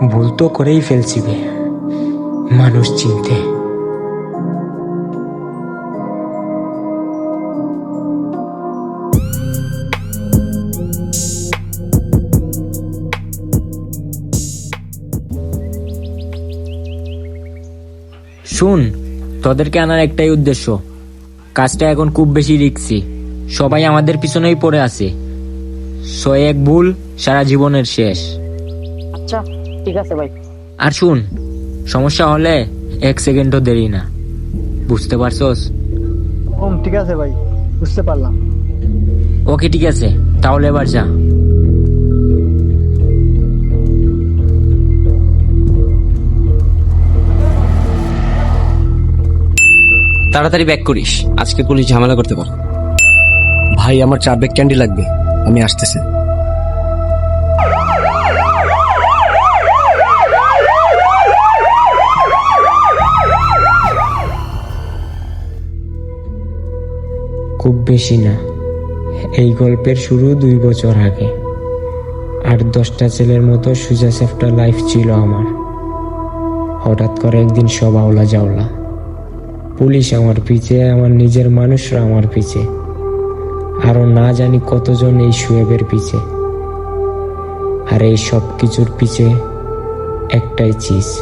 ভুল তো করেই ফেলছি বে। মানুষ চিনতে। শুন, তোদেরকে আনার একটাই উদ্দেশ্য। কাজটা এখন খুব বেশি রিক্সি। সবাই আমাদের পিছনেই পড়ে আছে। সো এক ভুল, সারা জীবনের শেষ। ঠিক আছে ভাই। আর শুন সমস্যা হলে এক সেকেন্ডও দেরি না। বুঝতে পারছস? ওম ঠিক আছে ভাই বুঝতে পারলাম। ওকে ঠিক আছে। তাহলে এবার যা। তাড়াতাড়ি ব্যাক করিস। আজকে পুলিশ ঝামেলা করতে পারে। ভাই আমার চার ব্যাগ ক্যান্ডি লাগবে। আমি আসতেছি। খুব বেশি না। এই গল্পের শুরু দুই বছর আগে। আর দশটা ছেলের মতো সুজা সেফটা লাইফ ছিল আমার। হঠাৎ করে একদিন সব আওলা যাওলা পুলিশ আমার পিছে, আমার নিজের মানুষরা আমার পিছে। আরও না জানি কতজন এই সুয়েবের পিছে। আর এই সব কিছুর পিছে একটাই চিজ,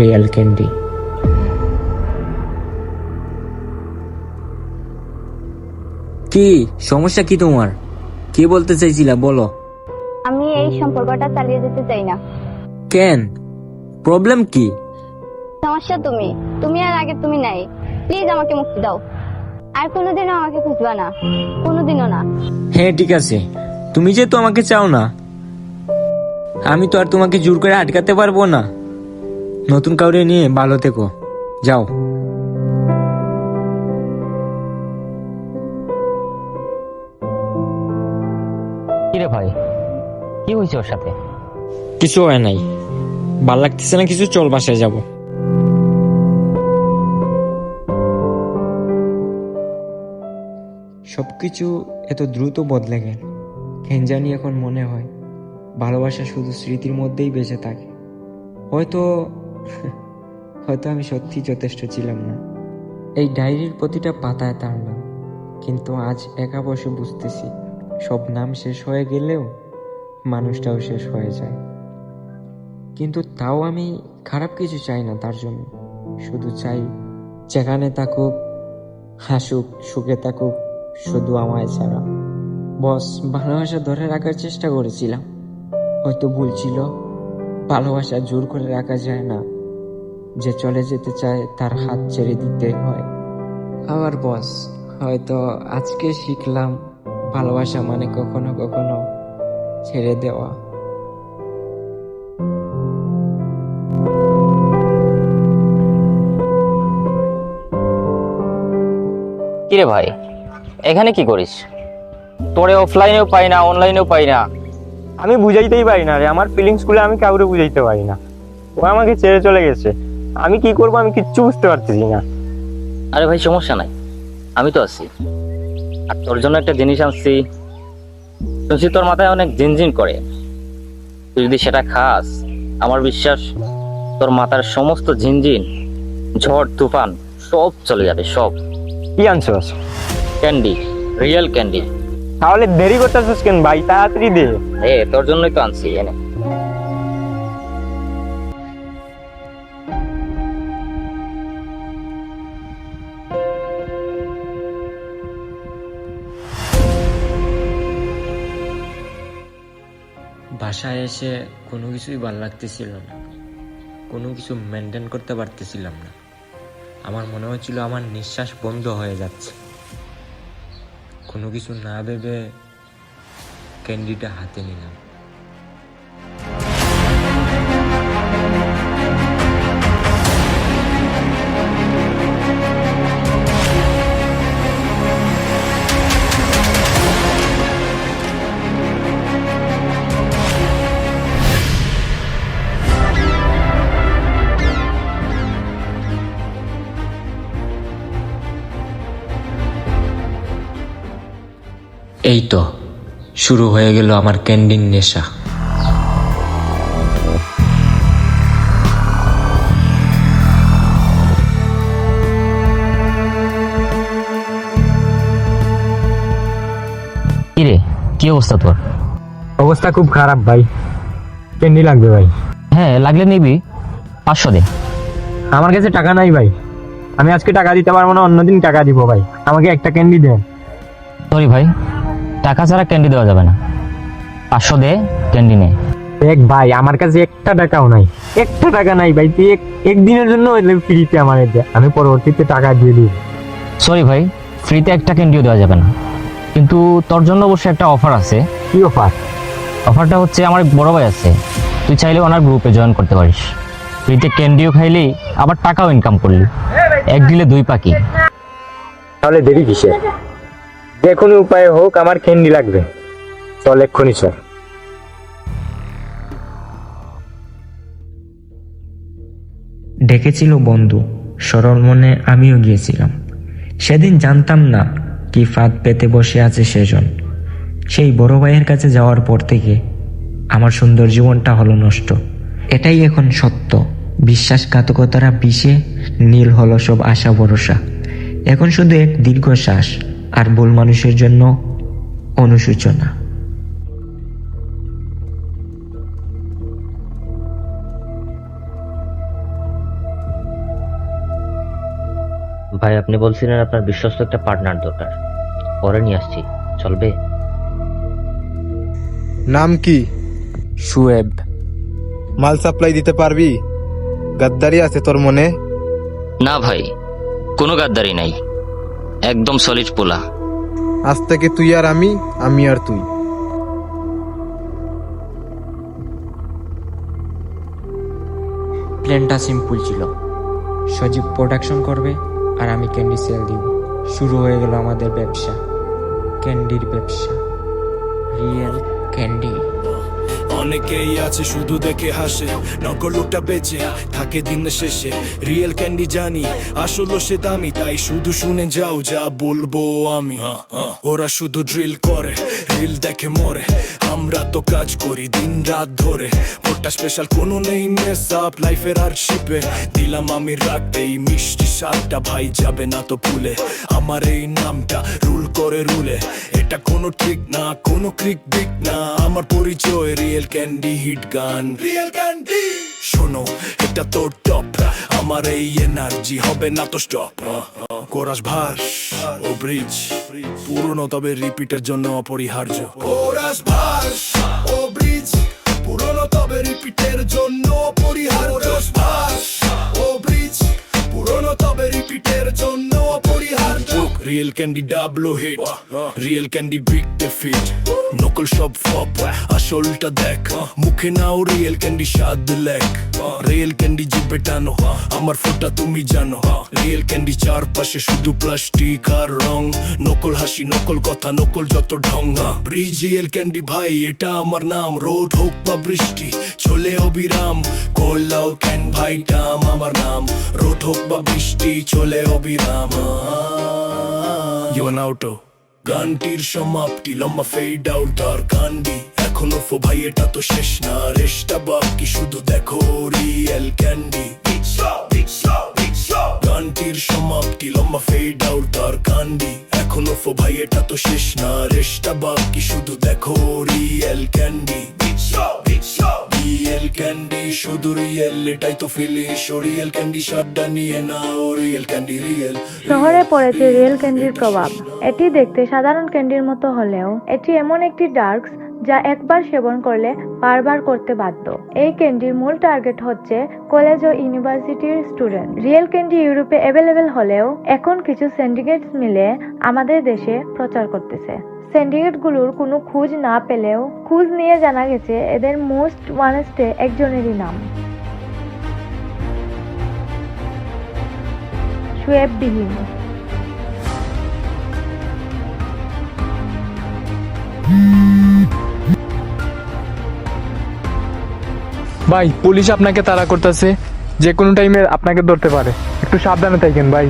রিয়াল ক্যান্ডি। কি? সমস্যা কি তোমার? কি বলতে চাইছিলা? বলো। আমি এই সম্পর্কটা চালিয়ে যেতে চাই না। কেন? প্রবলেম কি? সমস্যা তুমি। তুমি আর আগে তুমি নাই। প্লিজ আমাকে মুক্তি দাও। আর কোনোদিনও আমাকে খুঁজবা না। কোনোদিনও না। হ্যাঁ ঠিক আছে। তুমি যেহেতু আমাকে চাও না আমি তো আর তোমাকে জোর করে আটকাতে পারব না। নতুন কাউরে নিয়ে ভালো থেকো। যাও। হয়েছে ওর সাথে? কিছু হয় নাই। ভালো লাগতেছে না কিছু? চল বাসায় যাব। সবকিছু এত দ্রুত বদলে গেল। কেন জানি এখন মনে হয় ভালোবাসা শুধু স্মৃতির মধ্যেই বেঁচে থাকে। হয়তো হয়তো আমি সত্যি যথেষ্ট ছিলাম না। এই ডায়েরির প্রতিটা পাতায় তার নাম কিন্তু আজ একা বসে বুঝতেছি সব নাম শেষ হয়ে গেলেও মানুষটাও শেষ হয়ে যায়। কিন্তু তাও আমি খারাপ কিছু চাই না তার জন্য। শুধু চাই যেখানে থাকুক, হাসুক, সুখে থাকুক, শুধু আমায় ছাড়া। বস, ভালোবাসা ধরে রাখার চেষ্টা করেছিলাম। হয়তো ভুল ছিল। ভালোবাসা জোর করে রাখা যায় না। যে চলে যেতে চায় তার হাত ছেড়ে দিতে হয়। আবার বস, হয়তো আজকে শিখলাম ভালোবাসা মানে কখনো কখনো ছেড়ে দেওয়া। কিরে ভাই এখানে কি করিস? তোরে অফলাইনেও পাই না অনলাইনেও পাই না। আমি বুঝাইতেই পারি না রে আমার ফিলিংসগুলো আমি কাউরে বুঝাইতে পারি না। ও আমাকে ছেড়ে চলে গেছে। আমি কি করব আমি কিচ্ছু বুঝতে পারতেছি না। আরে ভাই সমস্যা নাই। আমি তো আছি। আর তোর জন্য একটা জিনিস আনছি। শুনছি তোর মাথায় অনেক ঝিনঝিন করে। তুই যদি সেটা খাস আমার বিশ্বাস তোর মাথার সমস্ত ঝিনঝিন ঝড় তুফান সব চলে যাবে সব। কি আনছস ক্যান্ডি রিয়েল ক্যান্ডি। তাহলে দেরি করতেছিস কেন ভাই? তাড়াতাড়ি দে। এ তোর জন্যই তো আনছি এনে। বাসায় এসে কোনো কিছুই ভালো লাগতেছিল না। কোনো কিছু মেনটেন করতে পারতেছিলাম না। আমার মনে হচ্ছিল আমার নিঃশ্বাস বন্ধ হয়ে যাচ্ছে। কোনো কিছু না ভেবে ক্যান্ডিটা হাতে নিলাম। এই তো শুরু হয়ে গেল আমার ক্যান্ডিন নেশা। কিরে কি অবস্থা তোর? অবস্থা খুব খারাপ ভাই। ক্যান্ডি লাগবে ভাই। হ্যাঁ লাগলে নিবি। পাঁচশো দে। আমার কাছে টাকা নাই ভাই। আমি আজকে টাকা দিতে পারব না অন্যদিন টাকা দিব ভাই। আমাকে একটা ক্যান্ডি দেন। সরি ভাই টাকা ছাড়া ক্যান্ডি দেওয়া যাবে না। পাঁচশো দে ক্যান্ডি নে। দেখ ভাই আমার কাছে একটা টাকাও নাই। একটা টাকা নাই ভাই তুই একদিনের জন্য ফ্রিতে আমার আমি পরবর্তীতে টাকা দিয়ে দিই সরি ভাই ফ্রিতে একটা ক্যান্ডিও দেওয়া যাবে না। কিন্তু তোর জন্য অবশ্যই একটা অফার আছে। কি অফার অফারটা হচ্ছে আমার বড় ভাই আছে। তুই চাইলে ওনার গ্রুপে জয়েন করতে পারিস। ফ্রিতে ক্যান্ডিও খাইলি আবার টাকাও ইনকাম করলি। এক দিলে দুই পাখি তাহলে দেরি কিসের? যে কোনো উপায়ে হোক আমার ক্যান্ডি লাগবে। চল এক্ষুনি চল। ডেকেছিল বন্ধু, সরল মনে আমিও গিয়েছিলাম। সেদিন জানতাম না কি ফাঁদ পেতে বসে আছে সেজন। সেই বড় ভাইয়ের কাছে যাওয়ার পর থেকে আমার সুন্দর জীবনটা হলো নষ্ট। এটাই এখন সত্য। বিশ্বাসঘাতকতারা বিষে নীল হলো সব আশা ভরসা। এখন শুধু এক দীর্ঘশ্বাস। আর ভুল মানুষের জন্য অনুশোচনা। ভাই আপনি বলছিলেন আপনার বিশ্বস্ত একটা পার্টনার দরকার। পরে নিয়ে আসছি। চলবে? নাম কি? সুয়েব মাল সাপ্লাই দিতে পারবি? গাদ্দারি আছে তোর মনে? না ভাই কোনো গাদ্দারি নাই। একদম সলিড পোলা। আজ থেকে তুই আর আমি আমি আর তুই। প্ল্যানটা সিম্পল ছিল। সজীব প্রোডাকশন করবে আর আমি ক্যান্ডি সেল দিব। শুরু হয়ে গেল আমাদের ব্যবসা। ক্যান্ডির ব্যবসা। রিয়েল ক্যান্ডি অনেকেই আছে শুধু দেখে হাসে। নকল লোকটা বেঁচে থাকে দিন শেষে। রিয়েল ক্যান্ডি জানি, আসলে সে দামি, তাই শুধু শুনে যাও যা বলব আমি। ওরা শুধু ড্রিল করে রিল দেখে মরে। আমরা তো কাজ করি দিন রাত ধরে। ওটা স্পেশাল কোনো নেই মেস আপ লাইফের আর শিপে দিলাম আমি রাখতে এই মিষ্টি স্বাদটা, ভাই যাবে না তো ভুলে আমার এই নামটা রুল করে রুলে এটা কোনো ট্রিক না, কোনো ক্রিক বিক না। আমার পরিচয় রিয়েল ক্যান্ডি হিট গান। রিয়েল ক্যান্ডি শোনো এটা তো টপ আমার এই এনার্জি হবে না তো স্টপ কোরাস ভাস ও ব্রিজ পুরনো তবে রিপিটের জন্য অপরিহার্য। কোরাস ভাস ও ব্রিজ পুরনো তবে রিপিটের জন্য অপরিহার্য। কোরাস ভাস ও ব্রিজ পুরনো তবে real candy ডাবলো hit real candy big fit নকল সব ফপ আসলটা দেখ। মুখে নাও রিয়েল ক্যান্ডি স্বাদ লেখ রিয়েল ক্যান্ডি জিভে টানো আমার ফোটা তুমি জানো। রিয়েল ক্যান্ডি চারপাশে শুধু প্লাস্টিক আর রং। নকল হাসি নকল কথা নকল যত ঢং। ব্রিজ রিয়েল ক্যান্ডি ভাই, এটা আমার নাম। রোদ হোক বা বৃষ্টি, চলে অবিরাম। কোল্লাও ক্যান ভাই টাম আমার নাম। রোদ হোক বা বৃষ্টি, চলে অবিরাম। ইউনাউটো গানটির সমাপ্তি লম্বা ফেড আউট তার কান্ডি এখনও ফো ভাই এটা তো শেষ না। রেশটা বাকি শুধু দেখো রিয়েল ক্যান্ডি গানটির সমাপ্তি লম্বা ফেড আউট তার কান্ডি এখনও ফো ভাই এটা তো শেষ না রেশটা বাকি শুধু দেখো রিয়েল ক্যান্ডি রিয়েল ক্যান্ডি শুধু রিয়েল এটাই তো ফিলিস রিয়েল ক্যান্ডি নিয়ে নাও রিয়েল ক্যান্ডি রিয়েল শহরে পড়েছে রিয়েল ক্যান্ডির প্রভাব। এটি দেখতে সাধারণ ক্যান্ডির মতো হলেও এটি এমন একটি ডার্কস যা একবার সেবন করলে বারবার করতে বাধ্য। এই ক্যান্ডির মূল টার্গেট হচ্ছে কলেজ ও ইউনিভার্সিটির স্টুডেন্ট। রিয়েল ক্যান্ডি ইউরোপে অ্যাভেলেবেল হলেও এখন কিছু সিন্ডিকেটস মিলে আমাদের দেশে প্রচার করতেছে। সিন্ডিকেটগুলোর কোনো খোঁজ না পেলেও খোঁজ নিয়ে জানা গেছে এদের মোস্ট ওয়ানেস্টে একজনেরই নাম। শুয়েব বিহীন ভাই, পুলিশ আপনাকে তাড়া করতেছে। যে কোনো টাইমে আপনাকে ধরতে পারে। একটু সাবধানে থাকেন ভাই।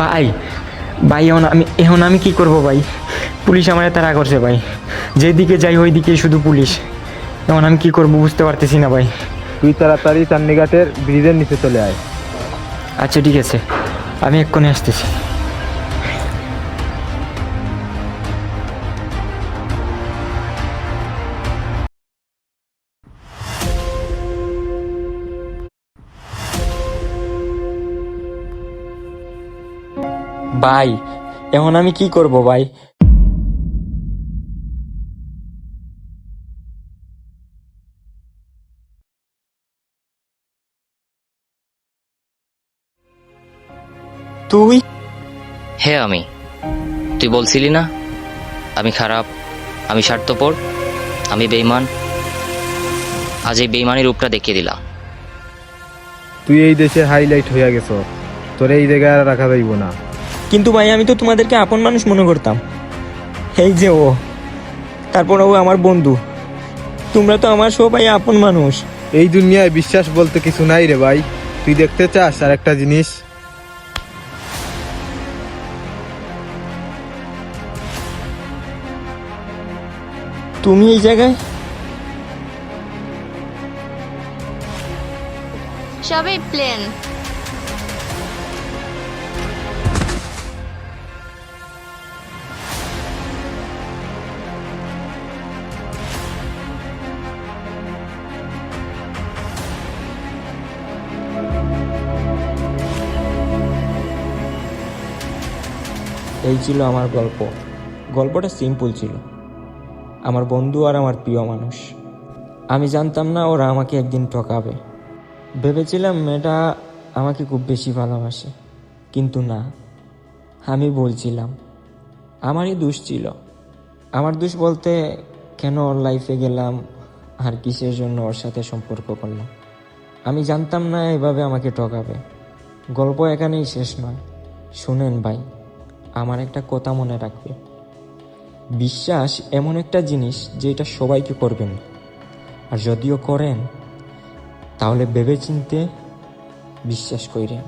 ভাই ভাই, এখন আমি এখন আমি কি করব ভাই? পুলিশ আমার তারা করছে ভাই। যেদিকে যাই ওই দিকেই শুধু পুলিশ। এখন আমি কি করব বুঝতে পারতেছি না ভাই। তুই তাড়াতাড়ি চান্দিঘাটের ব্রিজের নিচে চলে আয়। আচ্ছা ঠিক আছে। আমি এক্ষুনি আসতেছি। ভাই এখন আমি কি করব ভাই? তুই? হ্যাঁ আমি। তুই বলছিলি না? আমি খারাপ আমি স্বার্থপর আমি বেইমান আজ এই বেইমানির রূপটা দেখিয়ে দিলাম। তুই এই দেশের হাইলাইট হইয়া গেছ। তোর এই জায়গায় আর রাখা যাইব না। কিন্তু ভাই আমি তো তোমাদেরকে আপন মানুষ মনে করতাম। এই যে ও। তারপর ও আমার বন্ধু। তোমরা তো আমার সবাই আপন মানুষ। এই দুনিয়ায় বিশ্বাস বলতে কিছু নাই রে ভাই। তুই দেখতে চাস আর একটা জিনিস? তুমি এই জায়গায়? সবই প্লেন। এই ছিল আমার গল্প। গল্পটা সিম্পল ছিল। আমার বন্ধু আর আমার প্রিয় মানুষ। আমি জানতাম না ওরা আমাকে একদিন ঠকাবে। ভেবেছিলাম মেয়েটা আমাকে খুব বেশি ভালোবাসে, কিন্তু না, আমি বলছিলাম আমারই দোষ ছিল। আমার দোষ বলতে কেন ওর লাইফে গেলাম আর কিসের জন্য ওর সাথে সম্পর্ক করলাম? আমি জানতাম না এভাবে আমাকে ঠকাবে। গল্প এখানেই শেষ নয়। শুনেন ভাই, আমার একটা কথা মনে রাখবে। বিশ্বাস এমন একটা জিনিস যে এটা সবাইকে করবেন। আর যদিও করেন, তাহলে ভেবেচিন্তে বিশ্বাস কইরেন।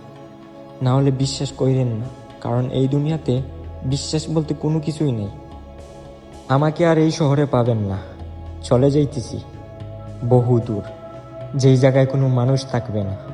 না হলে বিশ্বাস কইরেন না, কারণ এই দুনিয়াতে বিশ্বাস বলতে কোনো কিছুই নেই। আমাকে আর এই শহরে পাবেন না। চলে যাইতেছি বহু দূর যেই জায়গায় কোনো মানুষ থাকবে না।